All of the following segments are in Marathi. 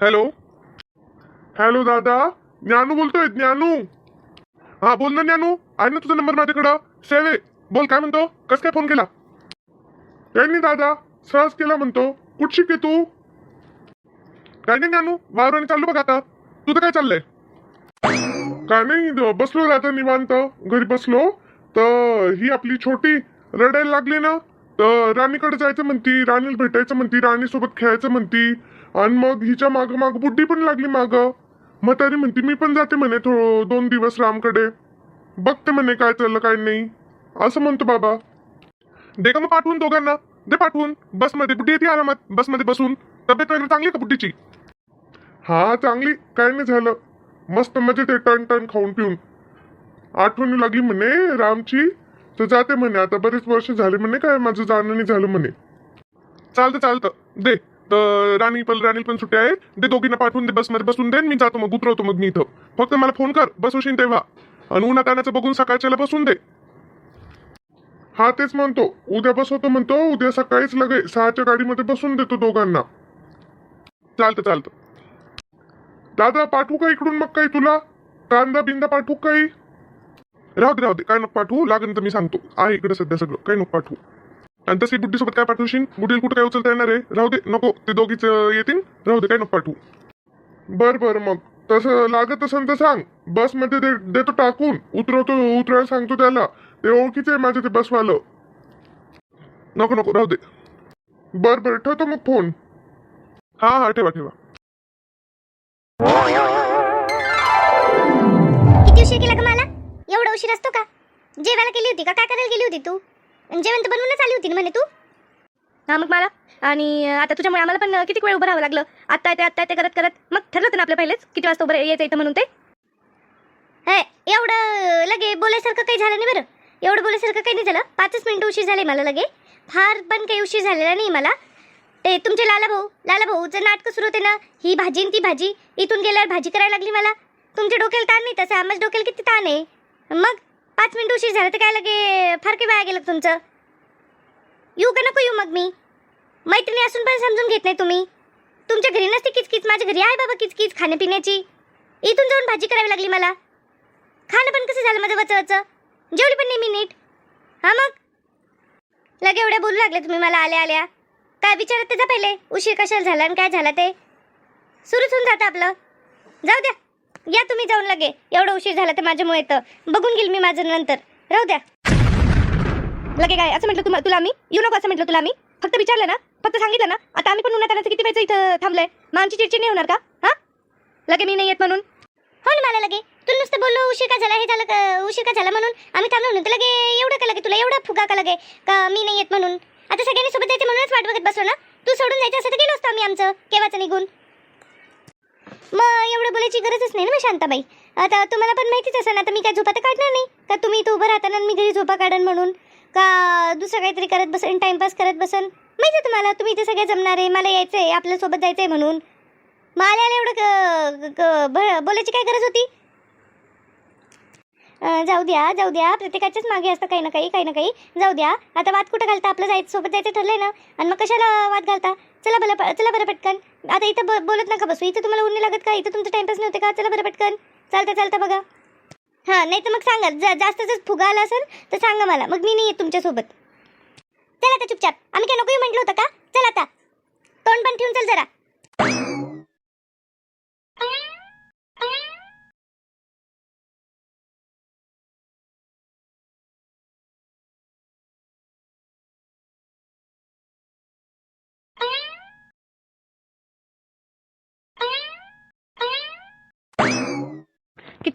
हॅलो? हॅलो दादा? ज्ञानू बोलतोय ज्ञानू? हा बोल ना ज्ञानू. आहे ना तुझा नंबर माझ्याकडं? सेव आहे बोल काय म्हणतो? कस काय फोन केला? काही नाही दादा. सहज केला म्हणतो. कुठ शिके तू? काय नाही ज्ञानू. वावराने चाललो बघ आता. तुझं काय चाललंय? काय नाही बसलो दादा निवांत. घरी बसलो. तर ही आपली छोटी रडायला लागली ना? तर राणीकडे जायचं म्हणती राणीला भेटायचं म्हणती राणीसोबत खेळायचं म्हणती. आणि मग हिच्या माग माग बुड्डी पण लागली माग. मग तरी मी पण जाते म्हणे थो दोन दिवस रामकडे. बघते म्हणे काय चाललं काय नाही. असं म्हणतो बाबा. दे का मग पाठवून दोघांना? दे पाठवून. बसमध्ये बुड्ढी येते आरामात. बसमध्ये बसून. तब्येत वगैरे चांगली का बुड्डीची हा चांगली. काय नाही झालं. मस्त मजेत ते टन टन खाऊन पिऊन. आठवणी लागली म्हणे रामची. तर जाते म्हणे. आता बरेच वर्ष झाले म्हणे काय माझं जाणं नाही झालं म्हणे. चालतं चालतं. दे. तर राणी पण राणी पण सुट्टी आहे दे दोघींना पाठवून दे बसमध्ये बसून दे मी जातो मग उतरवतो मग मी इथं. फक्त मला फोन कर. बसवशील तेव्हा. आणि उन्हात आणायचं बघून सकाळच्याला बसून दे. हा तेच म्हणतो. उद्या बसवतो म्हणतो उद्या सकाळीच लगे सहाच्या गाडीमध्ये बसून देतो दोघांना. चालतं चालतं. दादा पाठवू का इकडून मग काही तुला? कांदा बिंदा पाठवू काही? राहू दे राहू दे. काय नको पाठवू? लागेल तर मी सांगतो. आहे इकडे सध्या सगळं. काही नको पाठवू. आणि तशी बुड्डीसोबत काय पाठवशील? बुड्डीला कुठं काय उचलता येणार आहे? राहू दे नको ते दोघीच येतील. राहू दे काय नको पाठवू. बर बर मग. तसं लागत असेल तर सांग. बसमध्ये दे देतो टाकून. उतरवतो उतरायला सांगतो त्याला. ते ओळखीचं आहे माझं ते बसवालं नको नको राहू दे. बर बर ठेवतो मग फोन हा हा ठेवा ठेवा. किती उशीर केला का मला? एवढा उशीर असतो का? जेवायला केली होती का? काय करायला गेली होती तू? जेवण तर बनवूनच आली होती ना म्हणे तू? हा मग मला. आणि आता तुझ्यामुळे आम्हाला पण किती वेळ उभं राहावं लागलं? आत्ता येते आत्ता येते करत करत. मग ठरलं होतं ना आपलं पहिलेच? किती वाजता उभं यायचं इथं म्हणून ते? हे एवढं लगे बोलायसारखं काही झालं नाही बरं. एवढं बोलायसारखं काही नाही झालं. पाचच मिनिटं उशीर झाले मला लगे. फार पण काही उशीर झालेला नाही मला. ते तुमचे लाला भाऊ लाला भाऊचं नाटकं सुरू होते ना? ही भाजी आणि ती भाजी. इथून गेल्यावर भाजी करायला लागली मला. तुमच्या डोक्याला ताण नाही तसं. आम्हाला डोक्याला किती ताण आहे? मग? पाच मिनिट उशीर झालं तर काय लगे? फार काही वाया गेलं तुमचं? येऊ का नको येऊ मग मी? मैत्रिणी असून पण समजून घेत नाही तुम्ही. तुमच्या घरी नसते किचकिच माझ्या घरी आहे बाबा किचकिच खाण्यापिण्याची. इथून जाऊन भाजी करावी लागली मला. खाणं पण कसं झालं माझं वच वच जेवली पण नाही मी नीट. हां मग? लगे एवढ्या बोलू लागले तुम्ही मला आल्या आल्या. काय विचारत त्याचा पहिले? उशीर कशाला झाला आणि काय झाला ते? सुरूच होऊन जातं आपलं. जाऊ द्या. या तुम्ही जाऊन लगे. एवढं उशीर झाला तर माझ्यामुळे तर. बघून घेईल मी माझं नंतर. राहू द्या. लगे काय असं म्हटलं तुम्हाला तुला आम्ही येऊ नको असं म्हटलं तुला आम्ही फक्त विचारलं ना? फक्त सांगितलं ना? आता आम्ही पण उन्हात आणायचं किती वेळचं इथं थांबलंय? मग आमची चिडचिड नाही होणार का? हा? लगे मी नाही येत म्हणून. हो ना मला लगे. तू नुसतं बोललो उशीर का झाला? हे झालं का उशीर का झाला म्हणून? आम्ही थांबलो म्हणून. लगे एवढं का लगे तुला? एवढा फुगा का लगे? का मी नाही येत म्हणून? आता सगळ्यांनी सोबत जायचं म्हणूनच वाट बघत बसलो ना? तू सोडून जायचं असं तर गेलो असतो आम्ही आमचं. केव्हाचं निघून? मग एवढं बोलायची गरजच नाही ना मग शांताबाई. आता तुम्हाला पण माहितीच असेल ना आता मी काय झोपा तर काढणार नाही. का तुम्ही इथं उभं राहताना आणि मी घरी झोपा काढन म्हणून? का दुसरं काहीतरी करत बसन टाइमपास करत बसन? माहिती आहे तुम्हाला तुम्ही इथे सगळे जमणार आहे मला यायचं आहे आपल्यासोबत जायचं आहे म्हणून मला एवढं क- बोलायची काय गरज होती? जाऊ द्या जाऊ द्या प्रत्येकाच्याच मागे असतं काही ना काही काही ना काही. जाऊ द्या आता वाद कुठं घालता? आपलं जायचं सोबत जायचं ठरलंय ना? आणि मग कशाला वाद घालता? चला बरं चला बरं पटकन. आता इथं ब- बोलत नका बसू. इथं तुम्हाला ऊन लागत का? इथं तुमचं टाइमपास नव्हते का? चला बरं पटकन. चालतं चालतं बघा. हां नाही तर मग सांगा. जा जास्त जर फुगा आला असेल तर सांगा मला. मग मी नाही येत तुमच्यासोबत चला आता चुपचाप. आम्ही काय नकोही म्हटलं होतं का? चला आता. तोंड पण ठेवून चल जरा.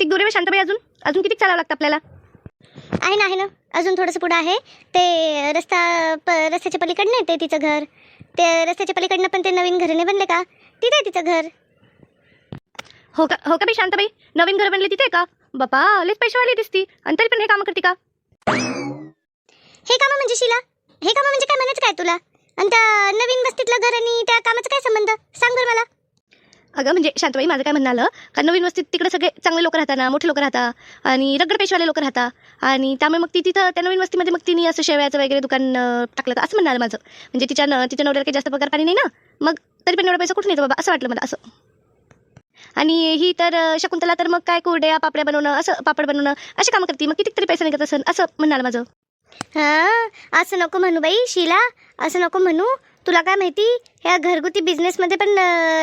किती दूर आहे शांताबाई? अजून? अजून किती चालावं लागतं आपल्याला? आहे ना आहे ना. अजून थोडंसं पुढं आहे. ते रस्ता प रस्त्याच्या पलीकडनं आहे ते तिचं घर. ते रस्त्याच्या पलीकडनं पण ते नवीन घर नाही बनले का? तिथे आहे तिचं घर. हो का हो का बाई शांताबाई? नवीन घर बनले तिथे का? बापा लयच पैशावाली दिसती. आणि तरी पण हे कामं करते का? हे कामं म्हणजे शिला? हे कामं म्हणजे काय? म्हणायचं काय तुला? आणि त्या नवीन वस्तीतलं घर आणि त्या कामाचा काय संबंध? सांग बरं मला. अगं म्हणजे शांतबाई माझं काय म्हणणं आलं? का नवीन वस्तीत तिकडे सगळे चांगले लोक राहतात ना मोठे लोक राहतात. आणि रगड पेशवाले लोक राहतात. आणि त्यामुळे मग ती तिथं त्या नवीन वस्तीमध्ये मग तिने असं शेवयाचं वगैरे दुकान टाकलं तर असं म्हणणं आलं माझं. म्हणजे तिच्या न- तिच्या नवऱ्याला काही जास्त पगार पाणी नाही ना? मग तरी पण एवढा पैसा कुठून येतो बाबा? असं वाटलं मला असं. आणि ही तर शकुंतला तर मग काय कुरड्या पापड्या बनवणं असं पापड बनवणं असे कामं करते. मग कितीतरी पैसे निघत असेल असं म्हणणार माझं. हां? असं नको म्हणू बाई शिला. असं नको म्हणू. तुला काय माहिती? ह्या घरगुती बिझनेसमध्ये पण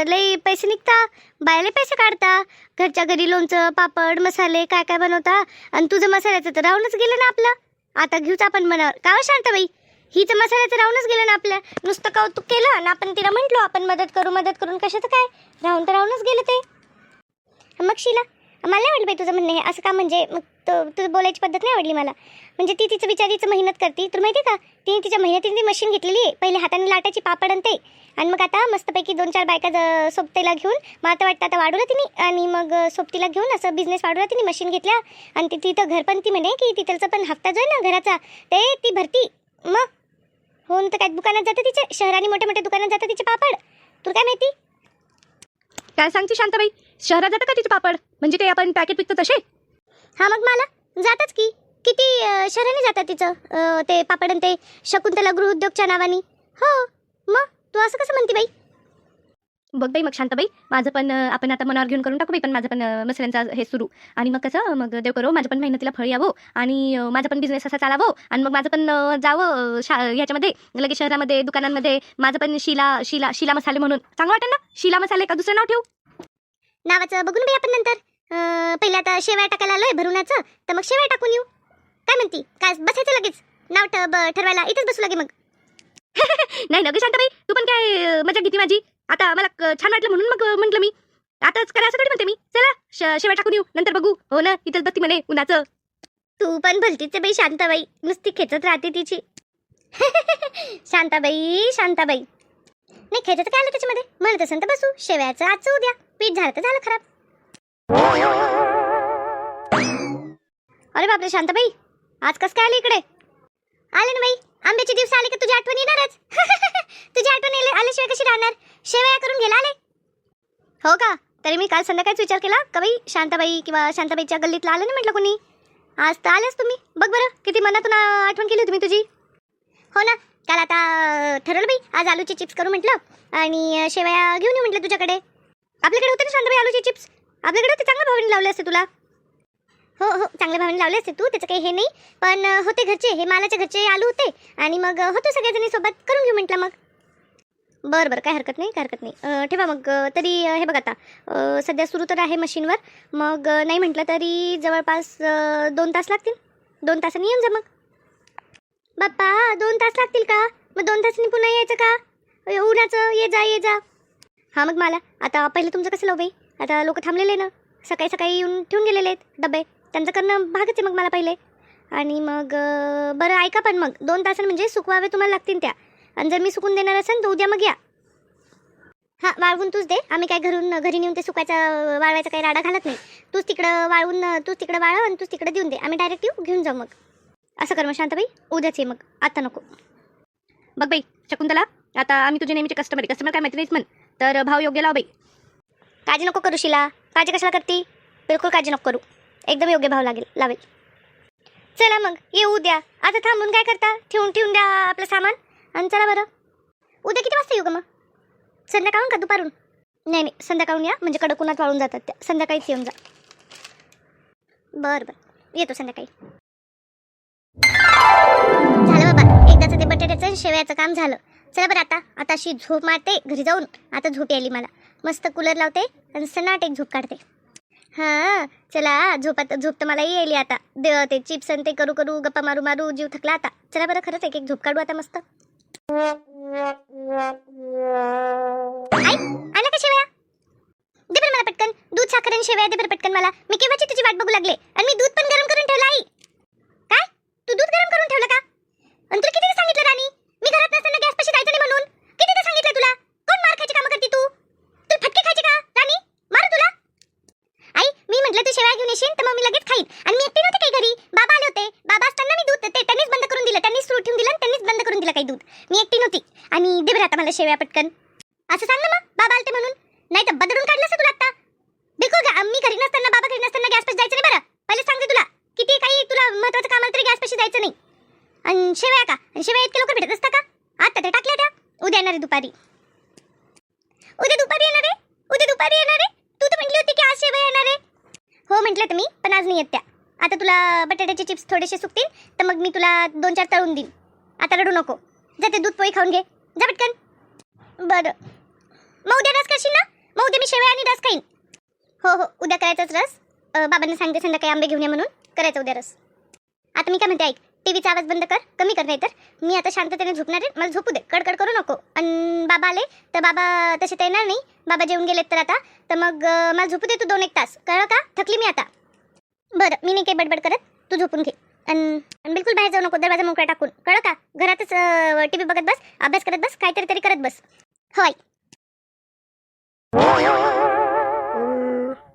लई पैसे निघता. बायले पैसे काढता. घरच्या घरी लोणचं पापड मसाले काय काय बनवता. आणि तुझं मसाल्याचं तर राहूनच गेलं ना आपलं. आता घेऊच आपण मनावर का हो शांत बाई हिचं मसाल्याचं राहूनच गेलं ना आपलं. नुसतं कौतुक केलं आणि आपण तिला म्हटलो आपण मदत करू मदत करून कशाचं काय? राहून तर राहूनच गेलं ते. मग शिला मला नाही वाटलं बाई तुझं म्हणणं हे. असं का म्हणजे? मग तो- तुझं बोलायची पद्धत नाही आवडली मला. म्हणजे ती तिचं बिचारीचं मेहनत करते. तुला माहिती का? तिने तिच्या मेहनतीने ती मशीन घेतलेली आहे. पहिले हाताने लाटायची पापड आणि ते. आणि मग आता मस्तपैकी दोन चार बायका सोबतीला घेऊन मग आता वाटतं आता वाढवलं तिने. आणि मग सोबतीला घेऊन असं बिझनेस वाढवला तिने मशीन घेतल्या. आणि ती तिथं घर पण ती म्हणे की तिथलचं पण हप्ता जो आहे ना घराचा ते ती भरती. मग? हो तर काय दुकानात जातं तिचे शहराने मोठ्या मोठ्या दुकानात जातं तिचे पापड. तुला काय माहिती? काय सांगते शांताबाई? शहरात जातं का तिचे पापड? म्हणजे ते आपण पॅकेट विकतो तसे हा मग मला. जातच की. किती शहराने जातात तिचं ते पापड आणि ते शकुंतला गृहउद्योगच्या नावाने. हो मग तू असं कसं म्हणते बाई? बघ बाई मग शांताबाई माझं पण आपण आता मनावर घेऊन करून टाकू बाई पण माझं पण मसाल्यांचा हे सुरू. आणि मग कसं मग देव करो माझ्या पण मेहनतीला फळ यावं. आणि माझा पण बिझनेस असा चालावं. आणि मग माझं पण जावं शा ह्याच्यामध्ये लगेच शहरामध्ये दुकानांमध्ये. माझं पण शिला शिला शिला मसाले म्हणून. चांगलं वाटेल ना? शिला मसाले का दुसरं नाव ठेवू? नावाचं बघून बाई आपण नंतर. पहिले आता शेवया टाकायला आलोय भरुणाचं. तर मग शेवया टाकून येऊ. काय म्हणती? काय बसायचं लगेच? नाव ठरवायला इथेच बसू लागे मग. नाही ना ग शांताबाई तू पण काय मजा घेते माझी? आता मला छान वाटलं म्हणून मग म्हटलं मी. आताच करा असं थोडी म्हणते मी? चला श- शेवया टाकून येऊ. नंतर बघू. हो ना इथंच बसती म्हणे उन्हाचं. तू पण भलतीच बाई शांताबाई. नुसती खेचत राहते तिची. शांताबाई शांताबाई. नाही खेचत काय आलं त्याच्यामध्ये? म्हणत असेल तर बसू. शेवयाचं आजचं उद्या पीठ झालं तर झालं खराब. अरे बापरे शांताबाई. आज कस काय आली इकडे? आले ना बाई. आंब्याचे दिवस आले की तुझी आठवण येणारच? तुझी आठवण आल्याशिवाय कशी राहणार? शेवया करून गेला आले? हो का? तरी मी काल संध्याकाळीच विचार केला का बाई शांताबाई किंवा शांताबाईच्या गल्लीतला आलं ना म्हटलं कोणी? आज तर आलेच तुम्ही. बघ बरं किती मनातून आठवण केली होती मी तुझी. हो ना? काल आता ठरवलं बाई. आज आलूचे चिप्स करू म्हटलं आणि शेवया घेऊन येऊ म्हटलं तुझ्याकडे. आपल्याकडे होते ना शांताबाई आलूचे चिप्स? आपल्याकडे होते? चांगल्या भावाने लावले असते तुला. हो हो चांगल्या भावाने लावले असते तू त्याचं काही हे नाही. पण होते घरचे हे मालाच्या घरचे आलू होते. आणि मग होतो सगळ्याजणी सोबत करून घेऊ म्हटलं मग. बरं बरं काय हरकत नाही काय हरकत नाही. ठेवा मग तरी हे बघ आता सध्या सुरू तर आहे मशीनवर. मग नाही म्हटलं तरी जवळपास दोन तास लागतील. दोन तासांनी येऊन जा मग. बाप्पा दोन तास लागतील का? मग दोन तासांनी पुन्हा यायचं का? उन्हाचं ये जा ये जा. हां मग मला आता पहिलं तुमचं कसं लावू बाई? आता लोक थांबलेले ना. सकाळी सकाळी येऊन ठेवून गेलेले आहेत डबे. त्यांचं करणं भागच आहे मग मला पहिले. आणि मग बरं ऐका पण मग. दोन तासां म्हणजे सुकवावे तुम्हाला लागतील त्या. आणि जर मी सुकून देणार असेल तर उद्या मग या. हां वाळवून तूच दे. आम्ही काय घरून घरी नेऊन ते सुकायचा वाळवायचा काही राडा घालत नाही. तूच तिकडं वाळवून तूच तिकडं वाळव आणि तूच तिकडं देऊन दे. आम्ही डायरेक्ट येऊ घेऊन जाऊ मग. असं कर मग शांताबाई. उद्याच ये मग. आता नको. बघ बाई शकुंतला आता आम्ही तुझे नेहमीचे कस्टमर आहे. कस्टमर काय माहिती नाहीच म्हण. तर भाव योग्य लाव बाई. काळजी नको करू शिला. काळजी कशाला करते? बिलकुल काळजी नको करू. एकदम योग्य भाव लागेल लावेल. चला मग येऊ उद्या आता थांबून काय करता? ठेवून ठेवून द्या आपलं सामान. आणि चला बरं. उद्या किती वाजता येऊ का मग? संध्याकाळून का दुपारून? नाही नाही संध्याकाळून या. म्हणजे कडक उन्हात वाळून जातात त्या. संध्याकाळीच येऊन जा. बरं बरं. येतो संध्याकाळी. झालं बाबा. एकदाचं ते बटाट्याचं आणि शेवयाचं काम झालं. चला बरं आता. आता अशी झोप मारते घरी जाऊन. आता झोप यायली मला. मस्त कूलर लावते आणि सनाट एक झोप काढते. हां चला झोपात झोप तर मला येईल आता. दे ते चिप्स आणि ते करू करू गप्पा मारू मारू जीव थकला आता. चला बरं खरंच एक एक झोप काढू आता मस्त. आला का शेवया? दे बरं मला पटकन. दूध साखर आणि शेवया दे बरं पटकन मला. मी केव्हाची तुझी वाट बघू लागले? आणि मी दूध पण गरम करून ठेवलं आई. काय? तू दूध गरम करून ठेवलं का? आणि तुला किती सांगितलं राणी? मी घरात नसताना गॅस पाशी जायचं नाही म्हणून. किती सांगितलं तुला? कोण मार खायची कामं करते तू तुला फटके खायचे का राणी मारू तुला आई जर तू शेवया घेऊन येशील तर मग मी लगेच खाईन. आणि मी एकटी नव्हते काही घरी. बाबा आले होते. बाबा असताना मी दूध ते त्यांनीच बंद करून दिलं. त्यांनीच सुरू ठेवून दिलं त्यांनीच बंद करून दिलं काही दूध. मी एकटी नव्हती. आणि दे बरं आता मला शेवया पटकन. असं सांग ना मग. बाबा आलते म्हणून. नाही तर बदलून काढलं असं तुला आता. देखो गा- मी घरी नसताना बाबा घरी नसताना गॅस जायचं नाही बरं. पहिले सांगते तुला. किती काही तुला महत्वाचं काम आलं तरी गॅस जायचं नाही. आणि शेवया का? आणि शेवया इतके लवकर भेटत असता का? आता ते टाकल्या त्या. उद्या येणार दुपारी उद्या दुपारी येणार आहे उद्या दुपारी येणार आहे तू तर म्हटली होती की आज शेवया येणार आहे हो म्हटलं तर नाही येत त्या. आता तुला बटाट्याचे चिप्स थोडेसे सुकतील तर मग मी तुला दोन चार तळून देईन. आता रडू नको. जा ते दूध पोळी खाऊन घे. जा पटकन. बरं. मग उद्या रस करशील ना? मग उद्या मी शेवया आणि रस खाईन. हो हो. उद्या करायचाच रस. बाबांना सांगते संध्याकाळी आंबे घेऊन ये म्हणून. करायचं उद्या रस. आता मी काय म्हणते ऐक. टीव्हीचा आवाज बंद कर. कमी कर नाही तर मी आता शांततेने झोपणार आहे. मला झोपू दे. कडकड करू नको. आणि बाबा आले तर बाबा तसे तर येणार नाही. बाबा जेवून गेलेत तर आता. तर मग मला झोपू दे तू दोन एक तास. कळलं का? थकली मी आता. बरं मी नाही काही बडबड करत तू झोपून घे आणि बिलकुल बाहेर जाऊ नको दरवाजा मोकळा टाकून कळ का घरातच टी व्ही बघत बस अभ्यास करत बस काहीतरी तरी करत बस होय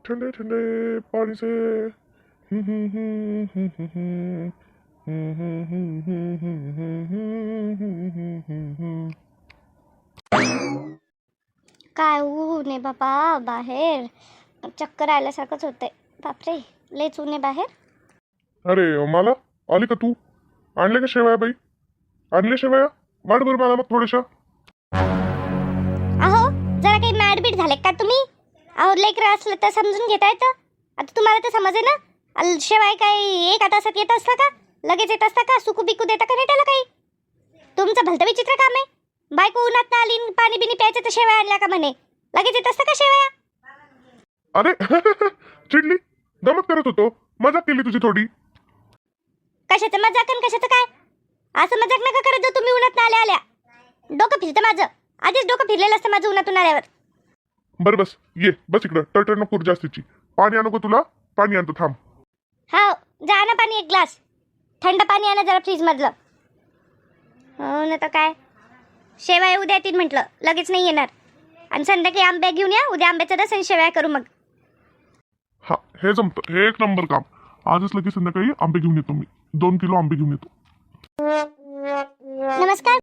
ठंडे ठंडे पाणी से काय ऊन आहे बाबा बाहेर चक्कर आल्यासारखंच होतंय बापरे लयच ऊन आहे बाहेर. अरे मला? आली का तू? आणले का शेवया बाई? आणले शेवया? वाढ बरं मला मग थोड्याशा अहो जरा काही मॅडबीट झाले का तुम्ही? अहो लेकरं असलं तर समजून घेता येतं आता तुम्हाला तर समजे ना? अल- शिवाय काही एका तासात येत असतं का? लगेच येत असतं का? सुकू बिकू देता का नाही त्याला काही? तुमचं भलतं विचित्र काम आहे. बायको उन्हात आली आणि पाणी बिनी प्यायचं तर शेवया आणल्या का म्हणे? लगेच येत असतं का शेवया? अरे चिडली. दमत करत होतो. मजाक केली तुझी थोडी. कशाचं मजाक आणि कशाचं काय? असं मजाक नका करत जाऊ तुम्ही उन्हात आल्या आल्या. डोकं फिरतं माझं. आधीच डोकं फिरलेलं असतं माझं उन्हातून आल्यावर. बरं बस ये. बस इकडं. टळटळ नको जास्तीची. पाणी आणू का तुला? पाणी आणतो थांब. हा जा ना पाणी एक ग्लास. थंड पाणी आणा जरा फ्रीजमधलं. हो ना तर काय? शेवया उद्या येतील म्हटलं. लगेच नाही येणार. आणि संध्याकाळी आंबे घेऊन या. उद्या आंब्याचा रस आणि शेवया करू मग. हा, हे जमतं एक नंबर काम। आजच लगेच संध्याकाळी आंबे घेऊन येतो मी. दोन किलो आंबे घेऊन येतो. नमस्कार.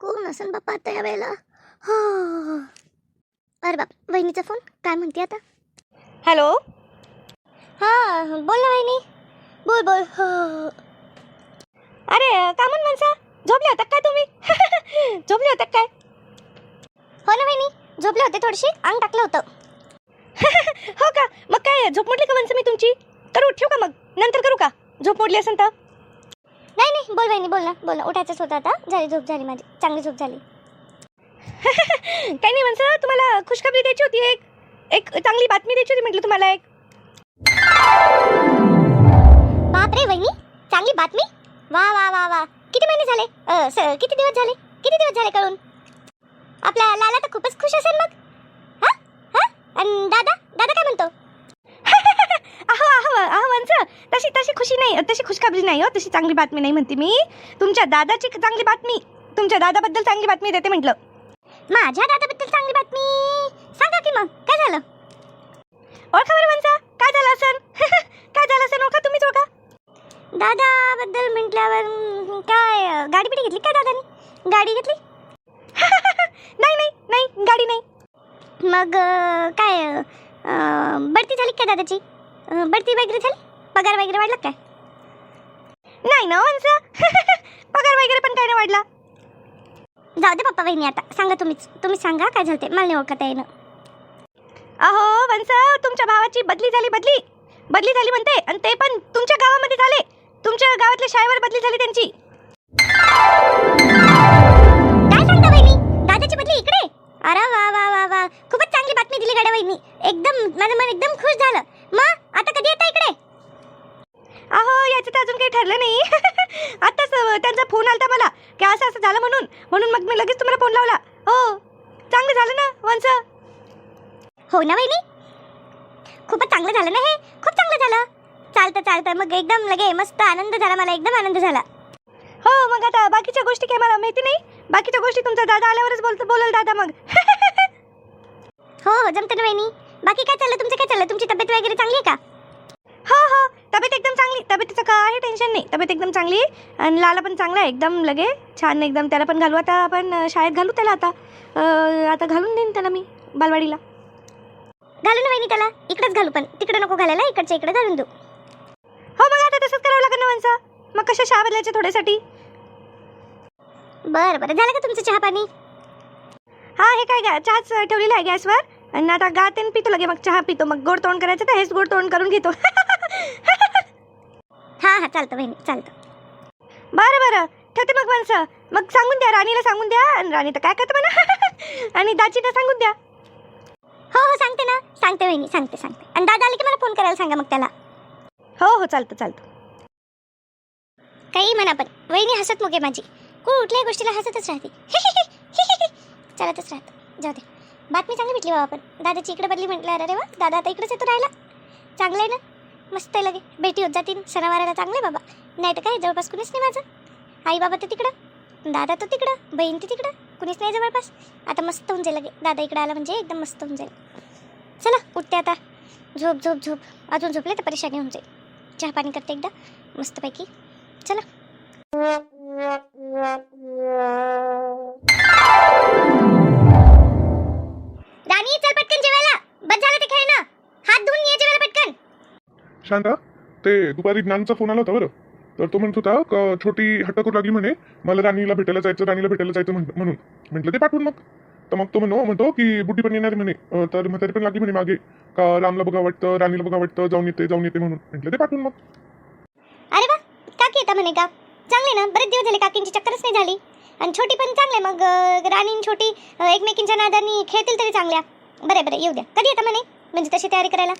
कोण असेल बाप्पा हो। अरे बाप वहिनीचा फोन काय म्हणते आता? हॅलो? हा बोल ना वहिनी. बोल बोल. हो अरे का म्हणून माणसा? झोपले होता काय तुम्ही? झोपले होता काय? हो ना वहिनी झोपले होते थोडीशी अंग टाकलं होतं. हो का? मग काय झोप मोडली का माणसं मी तुमची? करू ठेवू का मग? नंतर करू का? झोप मोडली असेल तर? नाही नाही. बोल वहिनी बोल ना बोल ना. उठायचंच होतं आता. झाली झोप झाली माझी. चांगली झोप झाली. काही नाही माणसं तुम्हाला खुशखबरी द्यायची होती एक एक चांगली बातमी द्यायची होती म्हटलं तुम्हाला एक. बापरे वहिनी चांगली बातमी? वा वा वा वा. किती महिने झाले? अ, स- किती दिवस झाले? किती दिवस झाले कळून? आपला लाला तर खूपच खुश असेल मग. हा? हा? आणि दादा? दादा काय म्हणतो? अहो अहो अहो माणसं तशी तशी खुशी नाही तशी खुशखबरी नाही हो तशी चांगली बातमी नाही म्हणते मी. तुमच्या दादाची चांगली बातमी तुमच्या दादाबद्दल चांगली बातमी देते म्हटलं. माझ्या दादाबद्दल चांगली बातमी. सांगा की मग काय झालं? ओळखा बरं माणसा काय झालं असेल काय झालं असेल ओळखा तुम्हीच ओळखा. दादाबद्दल म्हटल्यावर काय गाडी बिडी घेतली काय दादानी? गाडी घेतली? नाही नाही नाही गाडी नाही. मग काय बढती झाली काय दादाची? बढती वगैरे झाली? पगार वगैरे वाढला काय नाही ना पगार वगैरे पण काही नाही वाढला. जाऊ दे पप्पा वहिनी आता. सांगा तुम्हीच. तुम्ही सांगा काय झालं ते मला नाही ओळखता येणं. अहो माणसा तुमच्या भावाची बदली झाली बदली. बदली झाली म्हणते आणि ते पण तुमच्या गावामध्ये झाले. तुमच्या गावातल्या शाळेवर बदली झाली त्यांची. काय सांगता वहिनी दादाची बदली इकडे. अरे वा वा वा वा. खूपच चांगली बातमी दिली गाड्या वहिनी एकदम माझं मन एकदम खुश झालं. मग आता कधी येता इकडे? अहो याचं तर अजून काही ठरलं नाही. आताच अं, त्यांचा फोन आलता मला. की असं असं झालं म्हणून? म्हणून मग मी लगेच तुम्हाला फोन लावला. हो चांगलं झालं ना वंच हो ना वहिनी? खूपच चांगलं झालं ना हे? खूप चांगलं झालं. चालतं चालतं. मग एकदम लगे मस्त आनंद झाला मला. एकदम आनंद झाला. हो मग आता बाकीच्या गोष्टी काही मला माहिती नाही? बाकीच्या गोष्टी तुमचा दादा आल्यावरच बोलतो बोलल दादा मग. हो हो जमतं ना वहिनी. बाकी काय चाललं? तुमचं काय चाललं? तुमची तब्येत वगैरे चांगली आहे का? हो हो. तब्येत एकदम चांगली. तब्येतीचं काही टेन्शन नाही. तब्येत एकदम चांगली आहे. आणि लाला पण चांगला आहे. एकदम लगे. छान एकदम. त्याला पण घालू. आता आपण शाळेत घालू त्याला आता. आता घालून देईन त्याला मी बालवाडीला. घालू ना वहिनी त्याला. इकडेच घालू पण. तिकडे नको घालायला. इकडच्या इकडे घालून देऊ. हो मग आता तसंच करावं लागेल ना माणसं. मग कशा शाळा बदलायच्या थोड्यासाठी? बरं बरं. झालं का तुमचं चहा पाणी? हा हे काय गा चहाच ठेवलेला आहे गॅसवर. आणि आता गाते आणि पितो लगे मग चहा पितो मग गोड तोंड करायचं तर हेच गोड तोंड करून घेतो. हां हां चालतं बहिणी चालतं. बरं बरं. ठेवते मग माणसं. मग सांगून द्या राणीला सांगून द्या. आणि राणी तर काय करते म्हणा? आणि दाजीला सांगून द्या. हो हो सांगते ना. सांगते वहिनी सांगते सांगते. आणि दादा आले की मला फोन करायला सांगा मग त्याला. हो हो चालतं चालतं. काही म्हणा पण वहिनी हसत मुके माझी. कुठल्याही गोष्टीला हसतच राहते. चालतच राहतं. जाऊ दे. बातमी चांगली भेटली बाबा पण दादाची इकडे बदली म्हटलं अरे वा दादा आता इकडेच येतो राहिला चांगलं आहे ना? मस्त आहे लगे. भेटी होत जातील सणावाराला चांगलं आहे बाबा. नाही तर काय जवळपास कुणीच नाही माझं. आई बाबा तर तिकडं दादा तर तिकडं बहीण ती तिकडं कुणीच नाही जवळपास. आता मस्त होऊन जाईल लगे. दादा इकडं आला म्हणजे एकदम मस्त होऊन जाईल. चला उठते आता. झोप झोप झोप. अजून झोपले तर परेशानी होऊन जाईल. चहा पाणी करते एकदा मस्तपैकी. चला. राणी चल पटकन जेवायला. बस झालं ते खेळणं. हात धुवून ये जेवायला पटकन. शांता ते दुपारी ज्ञानचा फोन आला होता बरं. तर तो म्हणत होता का छोटी हट्ट करू लागली म्हणे. मला राणीला भेटायला जायचं राणीला भेटायला जायचं म्हण- म्हणून. म्हटलं ते पाठवून मग. तर मग तो म्हणतो म्हणतो की बुड्डी पण येणार आहे म्हणे. अं, तर म्हातारी पण लागली म्हणे मागे. का रामला बघा वाटतं? राणीला बघा वाटतं? जाऊन येते जाऊन येते म्हणून. म्हटलं ते पाठवून मग. अरे वा! काकी येता म्हणे का? चांगले ना? बरेच दिवस झाले काकींची चक्करच नाही झाली. आणि छोटी पण चांगले मग राणी छोटी एकमेकींच्या नादानी खेळतील तरी चांगल्या. बरे बरे येऊ द्या. कधी येता म्हणे? म्हणजे तशी तयारी करायला?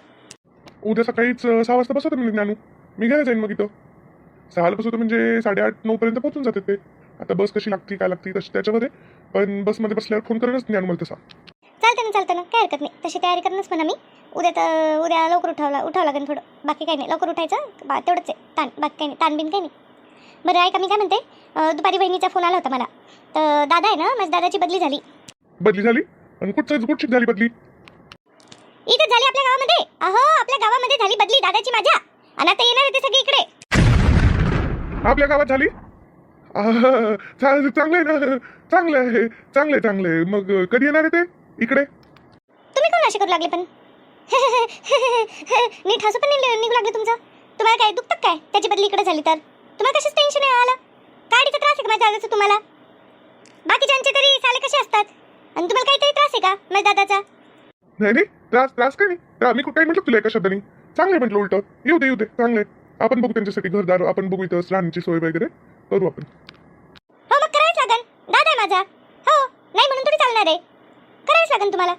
उद्या सकाळीच सहा वाजता बसवतो म्हणे ज्ञानू मी घ्यायला जाईन मग इथं. सहाला बसवतो म्हणजे साडेआठ नऊ पर्यंत पोहोचून जाते ते. आता बस कशी लागती काय लागती तशी त्याच्यामध्ये. पण बसमध्ये बसल्यावर फोन करेनच ज्ञान मला तसा. चालतं ना चालतं ना. काय हरकत नाही. तशी तयारी करणंच म्हणा मी. उद्या तर उद्या लवकर उठावला उठावं लागेल थोडं. बाकी काही नाही. लवकर उठायचं. बा तेवढंच आहे. ताण बाकी काही नाही. ताणबीन काही नाही. बरं ऐका मी काय म्हणते? दुपारी बहिणीचा फोन आला होता मला. तर दादा आहे ना? माझ्या दादाची बदली झाली. बदली झाली? आणि कुठचं कुठची झाली बदली? इथे झाली आपल्या गावामध्ये. अहो आपल्या गावामध्ये झाली बदली दादाची माझ्या. आणि आता येणार आहे ते सगळे इकडे. आपल्या गावात झाली? आह, चा- चांगलं आहे ना? चांगलं आहे. चांगलं आहे चांगलं आहे. मग कधी येणार आहे ते? इकडे. तुम्ही कोण असे करू लागले पण? नीट हसू पण नाही निघू लागले तुमचं. तुम्हाला काय दुखतं काय? त्याची बदली इकडे झाली तर. तुम्हाला कशाच टेन्शन आहे आलं? गाडीचा त्रास आहे का माझ्या दादाचा तुम्हाला? बाकीच्यांचे तरी साले कसे असतात? आणि तुम्हाला काहीतरी त्रास आहे का माझ्या दादाचा? नाही नाही त्रास त्रास काय नाही. मी काही म्हटलं तुला एका शब्दाने. चांगलं म्हटलं उलट. येऊ दे येऊ दे चांगलं आपण बघू त्यांच्यासाठी घरदार आपण बघू इथं राहण्याची सोय वगैरे. करू आपण. हो मग करायच लागन. दादा आहे माझा. हो नाही म्हणून थोडी चालणार आहे. करायच लागन तुम्हाला.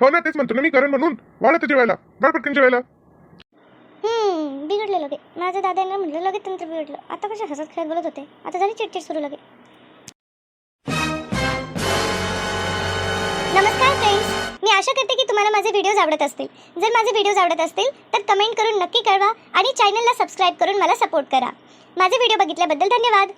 हो ना तेच म्हणतो ना मी करेन म्हणून. वाढत जेवायला जेवायला हम्म बिघडलं लगे. माझ्या दादांना म्हटलं लगेच तंत्र बिघडलं. आता कशा हसत खेळत बोलत होते? आता झाली चिडचिड सुरू लगे. नमस्कार फ्रेंड्स मी आशा करते की तुम्हाला माझे व्हिडिओज आवडत असतील. जर माझे व्हिडिओज आवडत असतील तर कमेंट करून नक्की कळवा आणि चॅनलला सबस्क्राईब करून मला सपोर्ट करा. माझे व्हिडिओ बघितल्याबद्दल धन्यवाद.